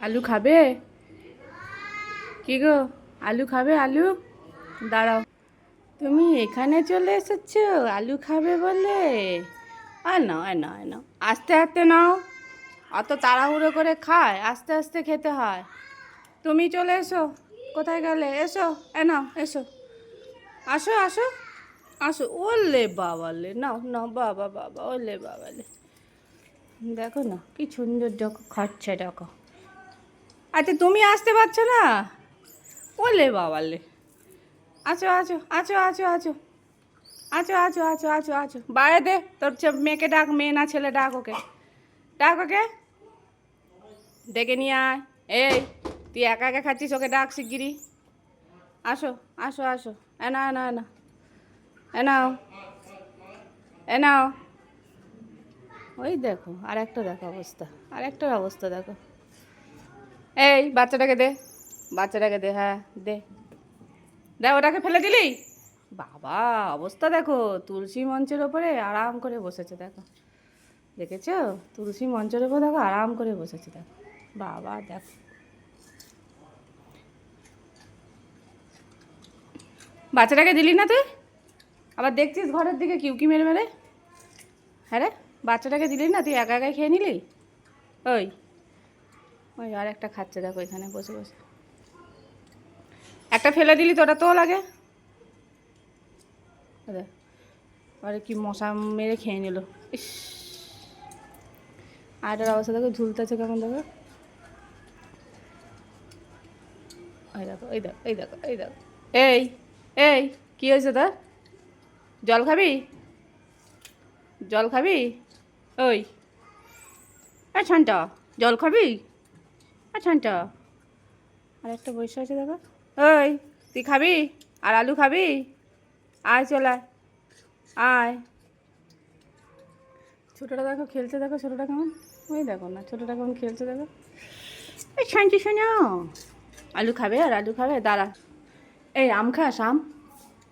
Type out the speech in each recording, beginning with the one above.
আলু খাবে? কি গো? আলু খাবে আলু? দাঁড়াও। তুমি এখানে চলে এসেছ, আলু খাবে বলে? আর নাও আর নাও আর নাও। আস্তে আস্তে নাও। অত তাড়াহুড়ো করে খায়, আস্তে আস্তে খেতে হয়। তুমি চলে এসো। কোথায় গেলে? এসো, এ নাও, এসো। আসো আসো আসো। ওলে বাবালে, নাও নাও, বাবা বাবা, ওলে বাবালে। দেখো না, কি সুন্দর দেখো খাচ্ছে দেখো। আচ্ছা তুমি আসতে পারছ না? ওলে বাবালে। আছো আছো আছো আছো আছো। আছো আছো আছো আছো আছো। বাইরে দে, তোর মেয়েকে ডাক, মেয়ে না ছেলে, ডাক ওকে। ডাক ওকে। ডেকে নিয়ে আয়। এই, তুই একা একা খাচ্ছিস ওকে ডাক শিগগিরি আসো আসো আসো। এ না না না এ নাও। এ নাও। ওই দেখো আর একটা দেখো অবস্থা। আর একটা অবস্থা দেখো। এই, বাচ্চাটাকে দে। বাচ্চাটাকে দে হ্যাঁ দে। দে ওটাকে ফেলে দিলি? বাবা, অবস্থা দেখো। তুলসী মঞ্চের ওপরে আরাম করে বসেছে, দেখো। দেখেছ? তুলসী মঞ্চের ওপর দেখো, আরাম করে বসেছে, দেখো। বাবা, দেখো। বাচ্চাটাকে দিলি না তুই? আবার দেখছিস ঘরের দিকে কিউকি মেরে মেরে? হ্যাঁ রে, বাচ্চাটাকে দিলি না? তুই একা একাই খেয়ে নিলি? ওই ওই আর একটা খাচ্ছে, দেখো এখানে বসে বসে। একটা ফেলে দিলি তো, ওটা তো লাগে। আরে কি মশা মেরে খেয়ে নিল। ইস। আর এটার অবস্থা দেখো ঝুলতেছে কেমন দেখো। ওই দেখো, এই দেখো এই দেখো এই দেখো। এই এই, কি হয়েছে তোর? জল খাবি? জল খাবি? ওই। আর ছানটা জল খাবি? আর আর একটা বসে আছে দেখো। ওই তুই খাবি? আর আলু খাবি? আয় চলে আয়। ছোটোটা দেখো খেলছে দেখো ছোটোটা কেমন? ওই দেখো না ছোটোটা কেমন খেলছে দেখো। এই শান্তি শোনো। আলু খাবে আর আলু খাবে? দাঁড়া। এই আম খাস আম?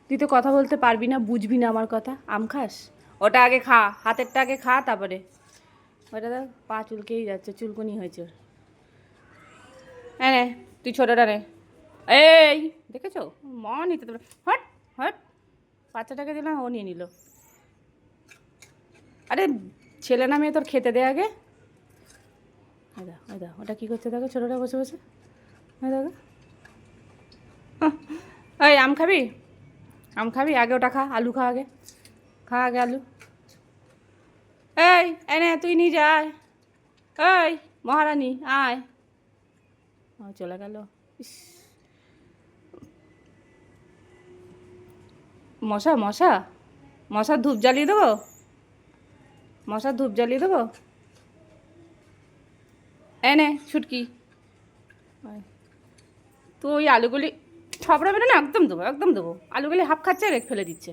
তুই তো কথা বলতে পারবি না বুঝবি না আমার কথা। আম খাস? ওটা আগে খা হাতেরটা আগে খা তারপরে। ওটা দেখ পা চুলকেই যাচ্ছে চুলকুনি হয়েছে ওর। হ্যাঁ নে তুই ছোটোটা নে এই, দেখেছ? মা নিতে তো হট হট। বাচ্চাটাকে দিলাম, ও নিয়ে নিল। আরে, ছেলে না মেয়ে তোর খেতে দে আগে। দেখ ওটা কী করছে দেখো, ছোটোটা বসে বসে। হ্যাঁ দাদা ওই আম খাবি? আম খাবি? আগে ওটা খা, আলু খা আগে। খা আগে আলু। এই এনে তুই নিয়ে যায় এই, মহারানী, আয়। ও চলে গেল। ইস। মশা মশা। মশার ধূপ জ্বালিয়ে দেবো? মশার ধূপ জ্বালিয়ে দেবো? এনে ছুটকি। তো ওই আলুগুলি বেরো না একদম দেবো একদম দেবো। আলুগুলি হাফ খাচ্ছে রেখ ফেলে দিচ্ছে।